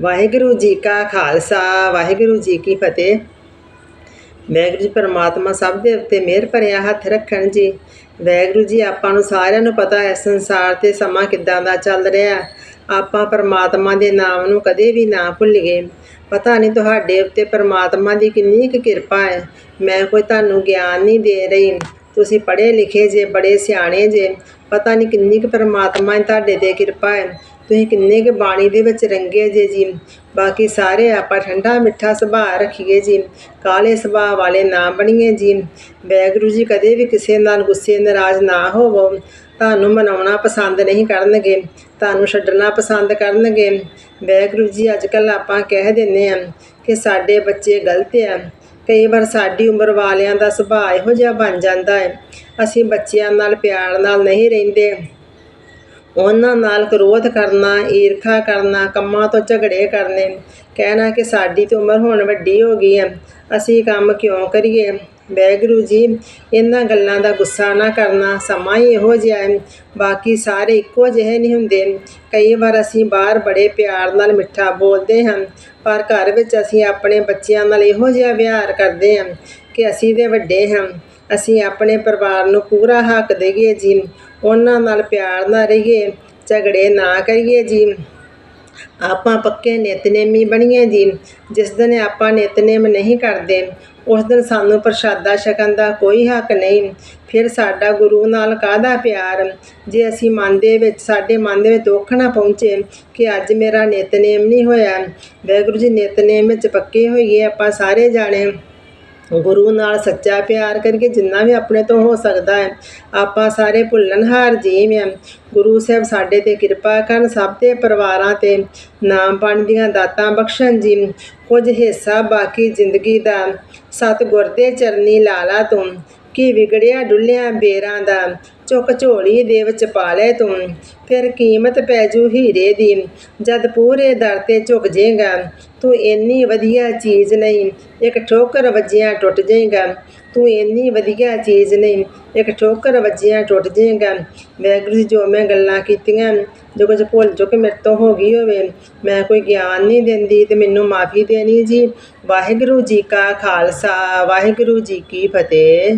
ਵਾਹਿਗੁਰੂ ਜੀ ਕਾ ਖਾਲਸਾ, ਵਾਹਿਗੁਰੂ ਜੀ ਕੀ ਫਤਿਹ। ਵਾਹਿਗੁਰੂ ਜੀ ਪਰਮਾਤਮਾ ਸਭ ਦੇ ਉੱਤੇ ਮਿਹਰ ਭਰਿਆ ਹੱਥ ਰੱਖਣ ਜੀ। ਵਾਹਿਗੁਰੂ ਜੀ, ਆਪਾਂ ਨੂੰ ਸਾਰਿਆਂ ਨੂੰ ਪਤਾ ਹੈ, ਸੰਸਾਰ ਤੇ ਸਮਾਂ ਕਿੱਦਾਂ ਦਾ ਚੱਲ ਰਿਹਾ। ਆਪਾਂ ਪਰਮਾਤਮਾ ਦੇ ਨਾਮ ਨੂੰ ਕਦੇ ਵੀ ਨਾ ਭੁੱਲੀਏ। ਪਤਾ ਨਹੀਂ ਤੁਹਾਡੇ ਉੱਤੇ ਪਰਮਾਤਮਾ ਦੀ ਕਿੰਨੀ ਕੁ ਕਿਰਪਾ ਹੈ। ਮੈਂ ਕੋਈ ਤੁਹਾਨੂੰ ਗਿਆਨ ਨਹੀਂ ਦੇ ਰਹੀ। ਤੁਸੀਂ ਪੜ੍ਹੇ ਲਿਖੇ ਜੇ, ਬੜੇ ਸਿਆਣੇ ਜੇ, ਪਤਾ ਨਹੀਂ ਕਿੰਨੀ ਕੁ ਪਰਮਾਤਮਾ ਦੀ ਤੁਹਾਡੇ ਤੇ ਕਿਰਪਾ ਹੈ। ਤੁਸੀਂ ਕਿੰਨੇ ਕੁ ਬਾਣੀ ਦੇ ਵਿੱਚ ਰੰਗੇ ਜੇ ਜੀ। ਬਾਕੀ ਸਾਰੇ ਆਪਾਂ ਠੰਡਾ ਮਿੱਠਾ ਸੁਭਾਅ ਰੱਖੀਏ ਜੀ। ਕਾਲੇ ਸੁਭਾਅ ਵਾਲੇ ਨਾ ਬਣੀਏ ਜੀ। ਵਾਹਿਗੁਰੂ ਜੀ, ਕਦੇ ਵੀ ਕਿਸੇ ਨਾਲ ਗੁੱਸੇ ਨਾਰਾਜ਼ ਨਾ ਹੋਵੋ। ਤੁਹਾਨੂੰ ਮਨਾਉਣਾ ਪਸੰਦ ਨਹੀਂ ਕਰਨਗੇ। ਤੁਹਾਨੂੰ ਛੱਡਣਾ ਪਸੰਦ ਕਰਨਗੇ। ਵੈਗੁਰੂ ਜੀ, ਅੱਜ ਕੱਲ ਆਪਾਂ ਕਹਿ ਦਿੰਦੇ ਆ ਕਿ ਸਾਡੇ ਬੱਚੇ ਗਲਤ ਆ। ਕਈ ਵਾਰ ਸਾਡੀ ਉਮਰ ਵਾਲਿਆਂ ਦਾ ਸੁਭਾਅ ਇਹੋ ਜਿਹਾ ਬਣ ਜਾਂਦਾ ਹੈ। ਅਸੀਂ ਬੱਚਿਆਂ ਨਾਲ ਪਿਆਰ ਨਾਲ ਨਹੀਂ ਰਹਿੰਦੇ। ਉਹਨਾਂ ਨਾਲ ਕਰੋਧ ਕਰਨਾ, ਈਰਖਾ ਕਰਨਾ, ਕੰਮਾਂ ਤੋਂ ਝਗੜੇ ਕਰਨੇ, ਕਹਿਣਾ ਕਿ ਸਾਡੀ ਤਾਂ ਉਮਰ ਹੁਣ ਵੱਡੀ ਹੋ ਗਈ ਹੈ ਅਸੀਂ ਕੰਮ ਕਿਉਂ ਕਰੀਏ? ਵਾਹਿਗੁਰੂ ਜੀ, ਇਹਨਾਂ ਗੱਲਾਂ ਦਾ ਗੁੱਸਾ ਨਾ ਕਰਨਾ, ਸਮਾਂ ਹੀ ਇਹੋ ਜਿਹਾ ਹੈ। ਬਾਕੀ ਸਾਰੇ ਇੱਕੋ ਜਿਹੇ ਨਹੀਂ ਹੁੰਦੇ। ਕਈ ਵਾਰ ਅਸੀਂ ਬਾਹਰ ਬੜੇ ਪਿਆਰ ਨਾਲ ਮਿੱਠਾ ਬੋਲਦੇ ਹਾਂ, ਪਰ ਘਰ ਵਿੱਚ ਅਸੀਂ ਆਪਣੇ ਬੱਚਿਆਂ ਨਾਲ ਇਹੋ ਜਿਹਾ ਵਿਹਾਰ ਕਰਦੇ ਹਾਂ ਕਿ ਅਸੀਂ ਦੇ ਵੱਡੇ ਹਾਂ। ਅਸੀਂ ਆਪਣੇ ਪਰਿਵਾਰ ਨੂੰ ਪੂਰਾ ਹੱਕ ਦੇਈਏ ਜੀ। ਉਹਨਾਂ ਨਾਲ ਪਿਆਰ ਨਾਲ ਰਹੀਏ, ਝਗੜੇ ਨਾ ਕਰੀਏ ਜੀ। ਆਪਾਂ ਪੱਕੇ ਨਿਤਨੇਮੀ ਬਣੀਏ ਜੀ। ਜਿਸ ਦਿਨ ਆਪਾਂ ਨਿਤਨੇਮ ਨਹੀਂ ਕਰਦੇ, ਉਸ ਦਿਨ ਸਾਨੂੰ ਪ੍ਰਸ਼ਾਦਾ ਛਕਣ ਦਾ ਕੋਈ ਹੱਕ ਨਹੀਂ। ਫਿਰ ਸਾਡਾ ਗੁਰੂ ਨਾਲ ਕਾਹਦਾ ਪਿਆਰ? ਜੇ ਅਸੀਂ ਮਨ ਦੇ ਵਿੱਚ, ਸਾਡੇ ਮਨ ਦੇ ਵਿੱਚ ਦੁੱਖ ਨਾ ਪਹੁੰਚੇ ਕਿ ਅੱਜ ਮੇਰਾ ਨਿਤਨੇਮ ਨਹੀਂ ਹੋਇਆ, ਵਾਹਿਗੁਰੂ ਜੀ ਨਿਤਨੇਮ ਵਿੱਚ ਪੱਕੇ ਹੋਈਏ ਆਪਾਂ ਸਾਰੇ ਜਾਣੇ। ਗੁਰੂ ਨਾਲ ਸੱਚਾ ਪਿਆਰ ਕਰਕੇ ਜਿੰਨਾ ਵੀ ਆਪਣੇ ਤੋਂ ਹੋ ਸਕਦਾ ਹੈ, ਆਪਾਂ ਸਾਰੇ ਭੁੱਲਣਹਾਰ ਜੀਵ ਹਾਂ। ਗੁਰੂ ਸਾਹਿਬ ਸਾਡੇ ਤੇ ਕਿਰਪਾ ਕਰਨ, ਸਭ ਦੇ ਪਰਿਵਾਰਾਂ ਤੇ ਨਾਮ ਪਾਣੀ ਦੀਆਂ ਦਾਤਾਂ ਬਖਸ਼ਣ ਜੀ। ਕੁਝ ਹਿੱਸਾ ਬਾਕੀ ਜ਼ਿੰਦਗੀ ਦਾ, ਸਤਿਗੁਰ ਦੇ ਚਰਨੀ ਲਾਲਾ ਤੂੰ। ਕੀ ਵਿਗੜਿਆ ਡੁੱਲਿਆ ਬੇਰਾਂ ਦਾ, ਚੁੱਕ ਝੋਲੀ ਦੇ ਵਿੱਚ ਪਾ ਲੈ ਤੂੰ। ਫਿਰ ਕੀਮਤ ਪੈ ਜੂ ਹੀਰੇ ਦੀ, ਜਦ ਪੂਰੇ ਦਰ ਤੇ ਝੁਕ ਜੇਗਾ। ਤੂੰ ਇੰਨੀ ਵਧੀਆ ਚੀਜ਼ ਨਹੀਂ, ਇੱਕ ਠੋਕਰ ਵੱਜਿਆ ਟੁੱਟ ਜਾਏਗਾ। ਤੂੰ ਇੰਨੀ ਵਧੀਆ ਚੀਜ਼ ਨਹੀਂ, ਇੱਕ ਠੋਕਰ ਵੱਜਿਆ ਟੁੱਟ ਜਾਏਗਾ। ਵਾਹਿਗੁਰੂ ਜੀ, ਜੋ ਮੈਂ ਗੱਲਾਂ ਕੀਤੀਆਂ, ਜੋ ਕੁਝ ਭੁੱਲ ਚੁੱਕ ਮੇਰੇ ਤੋਂ ਹੋ ਗਈ ਹੋਵੇ, ਮੈਂ ਕੋਈ ਗਿਆਨ ਨਹੀਂ ਦਿੰਦੀ ਤੇ ਮੈਨੂੰ ਮਾਫੀ ਦੇਣੀ ਜੀ। ਵਾਹਿਗੁਰੂ ਜੀ ਕਾ ਖਾਲਸਾ, ਵਾਹਿਗੁਰੂ ਜੀ ਕੀ ਫਤਿਹ।